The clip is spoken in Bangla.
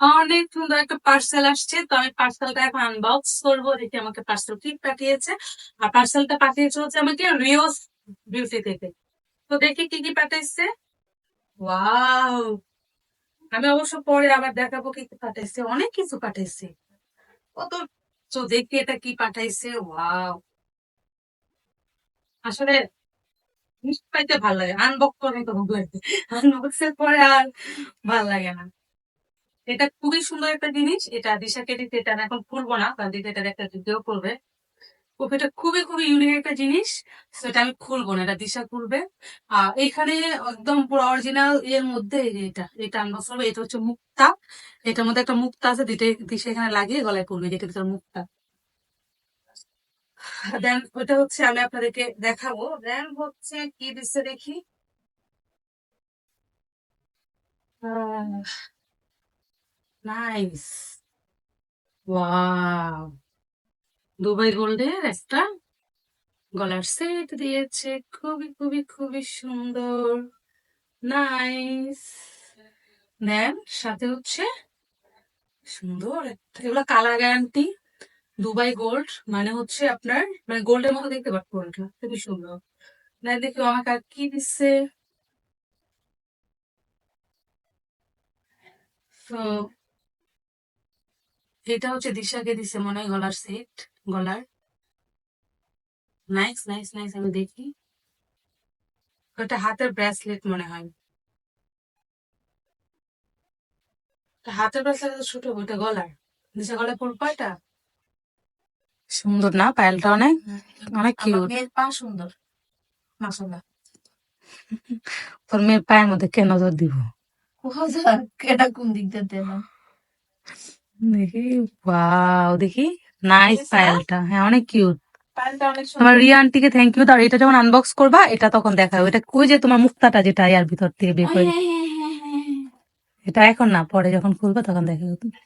অনেক সুন্দর একটা পার্সেল আসছে, তো আমি পার্সেলটা এখন আনবক্স করব, দেখি আমাকে পার্সেল কি পাঠিয়েছে। আর পার্সেলটা পাঠিয়েছে হচ্ছে আমাকে রিওস বিউটি থেকে। তো দেখি কি কি পাঠাইছে। ওয়াও! আমি অবশ্য পরে আবার দেখাবো কি কি পাঠাইছে। অনেক কিছু পাঠাইছে। কত তো দেখি এটা কি পাঠাইছে। ওয়াও! আসলে পাইতে ভালো লাগে। আনবক্স করে তো ভালো লাগে। আনবক্স এর পরে আর ভালো লাগে না। এটা খুবই সুন্দর একটা জিনিস। এটা দিশাকে দিতে এটা এখন খুলবো না, কারণ দিদি এটা একটা ভিডিও করবে। এটা খুবই খুবই ইউনিক একটা জিনিস এটা আমি খুলবো না, এটা দিশা খুলবে। আর এখানে একদম পুরো অরিজিনাল এর মধ্যে এটা এটা এটা হচ্ছে মুক্তা। এটার মধ্যে একটা মুক্তা আছে, দিতে, দিশা এখানে লাগিয়ে গলায় পড়বে যেটা ভিতরে মুক্তা। দেন ওটা হচ্ছে আমি আপনাদেরকে দেখাবো। দেন হচ্ছে কি দিচ্ছে দেখি? নাইস ওয়াও দুবাই গোল্ডের একটা গলার সেট দিয়েছে। খুবই খুবই খুবই সুন্দর। নাইস দেন সাথে হচ্ছে সুন্দর এগুলো কালার গ্যারান্টি দুবাই গোল্ড মানে হচ্ছে আপনার মানে গোল্ডের মতো দেখতে পাচ্ছ গোল্ডটা খুবই সুন্দর। না দেখি আমাকে আর কি দিচ্ছে। তো এটা হচ্ছে দিশাকে দিছে মনে হয় গলার সেট গলার। নাইস নাইস নাইস আমি দেখি। ওটা হাতের ব্রেসলেট মনে হয়। হাতের ব্রেসলেট ছোট ওটা গলার। দিশা গলায় পড়ব এটা সুন্দর না পায়েলটা অনেক? অনেক কিউট মেয়ের পা সুন্দর। মাসাল্লাহ তোর মেয়ের পায়ের মধ্যে কে নজর দিব? কোথায় এটা কোন দিক দিয়ে দিলাম দেখি ওয়াও দেখি নাইস Nice পায়েলটা হ্যাঁ অনেক কিউট তোমার রিয়া আন্টিকে থ্যাংক ইউ দাও এটা যখন আনবক্স করবা এটা তখন দেখাও এটা ওই যে তোমার মুক্তাটা যেটা ইয়ার ভিতর থেকে বের করে হ্যাঁ, হ্যাঁ, হ্যাঁ, হ্যাঁ, হ্যাঁ। এটা এখন না পরে যখন খুলবা তখন দেখা তুমি